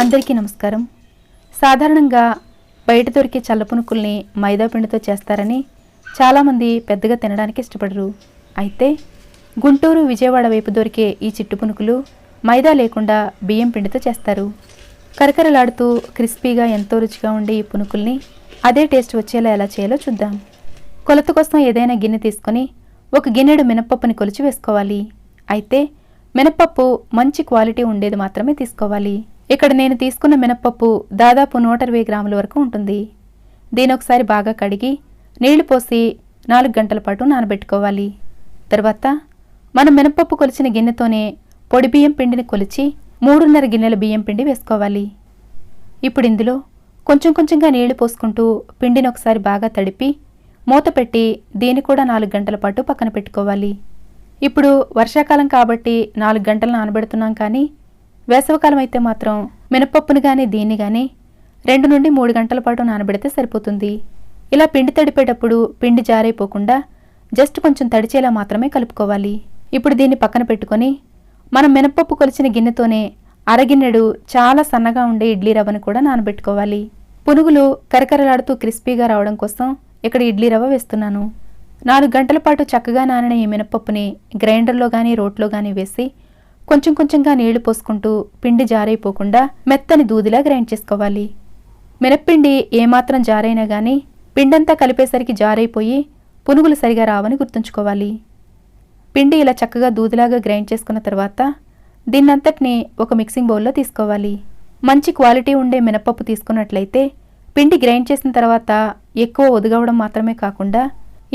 అందరికీ నమస్కారం. సాధారణంగా బయట దొరికే చల్లపునుకుల్ని మైదా పిండితో చేస్తారని చాలామంది పెద్దగా తినడానికి ఇష్టపడరు. అయితే గుంటూరు విజయవాడ వైపు దొరికే ఈ చిట్టు పునుకులు మైదా లేకుండా బియ్యం పిండితో చేస్తారు. కరకరలాడుతూ క్రిస్పీగా ఎంతో రుచిగా ఉండే ఈ పునుకుల్ని అదే టేస్ట్ వచ్చేలా ఎలా చేయాలో చూద్దాం. కొలత కోసం ఏదైనా గిన్నె తీసుకొని ఒక గిన్నెడు మినప్పప్పుని కొలిచి వేసుకోవాలి. అయితే మినప్పప్పు మంచి క్వాలిటీ ఉండేది మాత్రమే తీసుకోవాలి. ఇక్కడ నేను తీసుకున్న మినప్పప్పు దాదాపు నూట ఇరవై గ్రాముల వరకు ఉంటుంది. దీని ఒకసారి బాగా కడిగి నీళ్ళు పోసి నాలుగు గంటల పాటు నానబెట్టుకోవాలి. తర్వాత మనం మినప్పప్పు కొలిచిన గిన్నెతోనే పొడి బియ్యం పిండిని కొలిచి మూడున్నర గిన్నెల బియ్యం పిండి వేసుకోవాలి. ఇప్పుడు ఇందులో కొంచెం కొంచెంగా నీళ్ళు పోసుకుంటూ పిండిని ఒకసారి బాగా తడిపి మూత పెట్టి దీన్ని కూడా నాలుగు గంటల పాటు పక్కన పెట్టుకోవాలి. ఇప్పుడు వర్షాకాలం కాబట్టి నాలుగు గంటలు నానబెడుతున్నాం కానీ వేసవకాలం అయితే మాత్రం మినపప్పును కానీ దీన్ని కానీ రెండు నుండి మూడు గంటల పాటు నానబెడితే సరిపోతుంది. ఇలా పిండి తడిపేటప్పుడు పిండి జారైపోకుండా జస్ట్ కొంచెం తడిచేలా మాత్రమే కలుపుకోవాలి. ఇప్పుడు దీన్ని పక్కన పెట్టుకొని మనం మినపప్పు కొలిచిన గిన్నెతోనే అరగిన్నెడు చాలా సన్నగా ఉండే ఇడ్లీ రవ్వను కూడా నానబెట్టుకోవాలి. పునుగులు కరకరలాడుతూ క్రిస్పీగా రావడం కోసం ఇక్కడ ఇడ్లీ రవ్వ వేస్తున్నాను. నాలుగు గంటల పాటు చక్కగా నానిన ఈ మినపప్పుని గ్రైండర్లో కానీ రోట్లో కానీ వేసి కొంచెం కొంచెంగా నీళ్ళు పోసుకుంటూ పిండి జారైపోకుండా మెత్తని దూదిలా గ్రైండ్ చేసుకోవాలి. మినప్పిండి ఏమాత్రం జారైనా కానీ పిండంతా కలిపేసరికి జారైపోయి పునుగులు సరిగా రావని గుర్తుంచుకోవాలి. పిండి ఇలా చక్కగా దూదిలాగా గ్రైండ్ చేసుకున్న తర్వాత దీన్నంతటిని ఒక మిక్సింగ్ బౌల్లో తీసుకోవాలి. మంచి క్వాలిటీ ఉండే మినపప్పు తీసుకున్నట్లయితే పిండి గ్రైండ్ చేసిన తర్వాత ఎక్కువ ఒదుగవడం మాత్రమే కాకుండా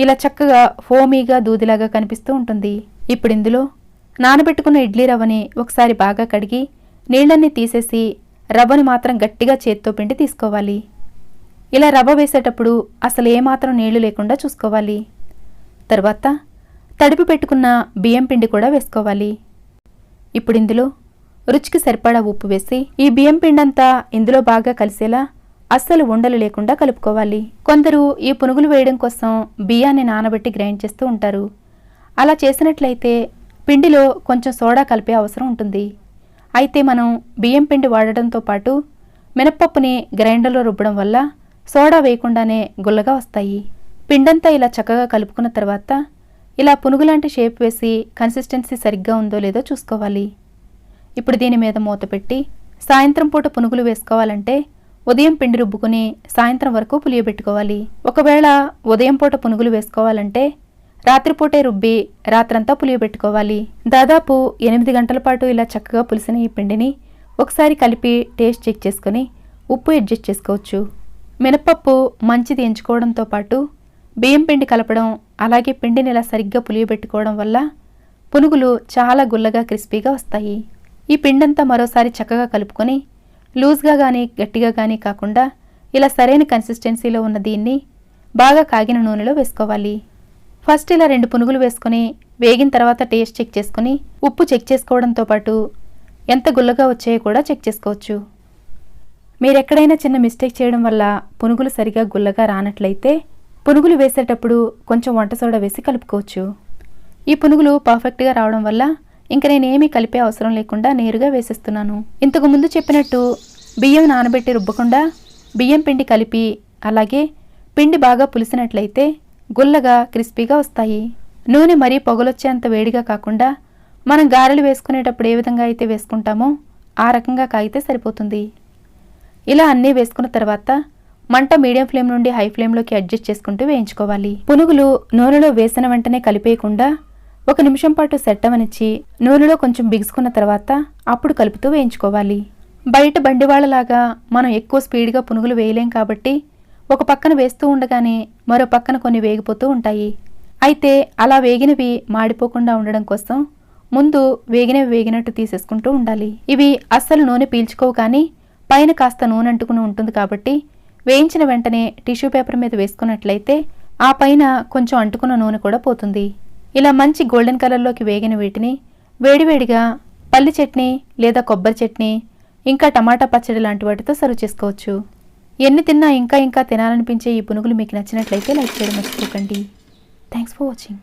ఇలా చక్కగా ఫోమీగా దూదిలాగా కనిపిస్తూ ఉంటుంది. ఇప్పుడు ఇందులో నానబెట్టుకున్న ఇడ్లీ రవ్వని ఒకసారి బాగా కడిగి నీళ్ళన్నీ తీసేసి రవ్వని మాత్రం గట్టిగా చేత్తో పిండి తీసుకోవాలి. ఇలా రవ్వ వేసేటప్పుడు అసలు ఏమాత్రం నీళ్ళు లేకుండా చూసుకోవాలి. తర్వాత తడిపి పెట్టుకున్న బియ్యం పిండి కూడా వేసుకోవాలి. ఇప్పుడు ఇందులో రుచికి సరిపడా ఉప్పు వేసి ఈ బియ్యం పిండంతా ఇందులో బాగా కలిసేలా అస్సలు ఉండలు లేకుండా కలుపుకోవాలి. కొందరు ఈ పునుగులు వేయడం కోసం బియ్యాన్ని నానబెట్టి గ్రైండ్ చేస్తూ ఉంటారు. అలా చేసినట్లయితే పిండిలో కొంచెం సోడా కలిపే అవసరం ఉంటుంది. అయితే మనం బియ్యం పిండి వాడడంతో పాటు మినప్పప్పుని గ్రైండర్లో రుబ్బడం వల్ల సోడా వేయకుండానే గుల్లగా వస్తాయి. పిండంతా ఇలా చక్కగా కలుపుకున్న తర్వాత ఇలా పునుగులాంటి షేప్ వేసి కన్సిస్టెన్సీ సరిగ్గా ఉందో లేదో చూసుకోవాలి. ఇప్పుడు దీని మీద మూత పెట్టి సాయంత్రం పూట పునుగులు వేసుకోవాలంటే ఉదయం పిండి రుబ్బుకుని సాయంత్రం వరకు పులియబెట్టుకోవాలి. ఒకవేళ ఉదయం పూట పునుగులు వేసుకోవాలంటే రాత్రిపూటే రుబ్బి రాత్రంతా పులియబెట్టుకోవాలి. దాదాపు ఎనిమిది గంటల పాటు ఇలా చక్కగా పులిసిన ఈ పిండిని ఒకసారి కలిపి టేస్ట్ చెక్ చేసుకొని ఉప్పు అడ్జస్ట్ చేసుకోవచ్చు. మినపప్పు మంచిది ఎంచుకోవడంతో పాటు బియ్యం పిండి కలపడం అలాగే పిండిని ఇలా సరిగ్గా పులియబెట్టుకోవడం వల్ల పునుగులు చాలా గుల్లగా క్రిస్పీగా వస్తాయి. ఈ పిండంతా మరోసారి చక్కగా కలుపుకొని లూజ్గా కానీ గట్టిగా కానీ కాకుండా ఇలా సరైన కన్సిస్టెన్సీలో ఉన్న దీన్ని బాగా కాగిన నూనెలో వేసుకోవాలి. ఫస్ట్ ఇలా రెండు పునుగులు వేసుకొని వేగిన తర్వాత టేస్ట్ చెక్ చేసుకుని ఉప్పు చెక్ చేసుకోవడంతో పాటు ఎంత గుల్లగా వచ్చాయో కూడా చెక్ చేసుకోవచ్చు. మీరు ఎక్కడైనా చిన్న మిస్టేక్ చేయడం వల్ల పునుగులు సరిగా గుల్లగా రానట్లయితే పునుగులు వేసేటప్పుడు కొంచెం వంట సోడా వేసి కలుపుకోవచ్చు. ఈ పునుగులు పర్ఫెక్ట్గా రావడం వల్ల ఇంక నేనేమీ కలిపే అవసరం లేకుండా నేరుగా వేసేస్తున్నాను. ఇంతకు ముందు చెప్పినట్టు బియ్యం నానబెట్టి రుబ్బకుండా బియ్యం పిండి కలిపి అలాగే పిండి బాగా పులిసినట్లయితే గుల్లగా క్రిస్పీగా వస్తాయి. నూనె మరీ పొగలొచ్చేంత వేడిగా కాకుండా మనం గారెలు వేసుకునేటప్పుడు ఏ విధంగా అయితే వేసుకుంటామో ఆ రకంగా కాగితే సరిపోతుంది. ఇలా అన్నీ వేసుకున్న తర్వాత మంట మీడియం ఫ్లేమ్ నుండి హై ఫ్లేమ్లోకి అడ్జస్ట్ చేసుకుంటూ వేయించుకోవాలి. పునుగులు నూనెలో వేసిన వెంటనే కలిపేయకుండా ఒక నిమిషం పాటు సెట్టమనిచ్చి నూనెలో కొంచెం బిగుసుకున్న తర్వాత అప్పుడు కలుపుతూ వేయించుకోవాలి. బయట బండివాళ్ళలాగా మనం ఎక్కువ స్పీడ్గా పునుగులు వేయలేం కాబట్టి ఒక పక్కన వేస్తూ ఉండగానే మరో పక్కన కొన్ని వేగిపోతూ ఉంటాయి. అయితే అలా వేగినవి మాడిపోకుండా ఉండడం కోసం ముందు వేగినవి వేగినట్టు తీసేసుకుంటూ ఉండాలి. ఇవి అస్సలు నూనె పీల్చుకోవు కానీ పైన కాస్త నూనె అంటుకుని ఉంటుంది కాబట్టి వేయించిన వెంటనే టిష్యూ పేపర్ మీద వేసుకున్నట్లయితే ఆ పైన కొంచెం అంటుకున్న నూనె కూడా పోతుంది. ఇలా మంచి గోల్డెన్ కలర్లోకి వేగిన వీటిని వేడివేడిగా పల్లి చట్నీ లేదా కొబ్బరి చట్నీ ఇంకా టమాటా పచ్చడి లాంటి వాటితో సర్వ్ చేసుకోవచ్చు. ఎన్ని తిన్నా ఇంకా ఇంకా తినాలనిపించే ఈ పునుగులు మీకు నచ్చినట్లయితే లైక్ చేయడం మర్చిపోకండి. Thanks for watching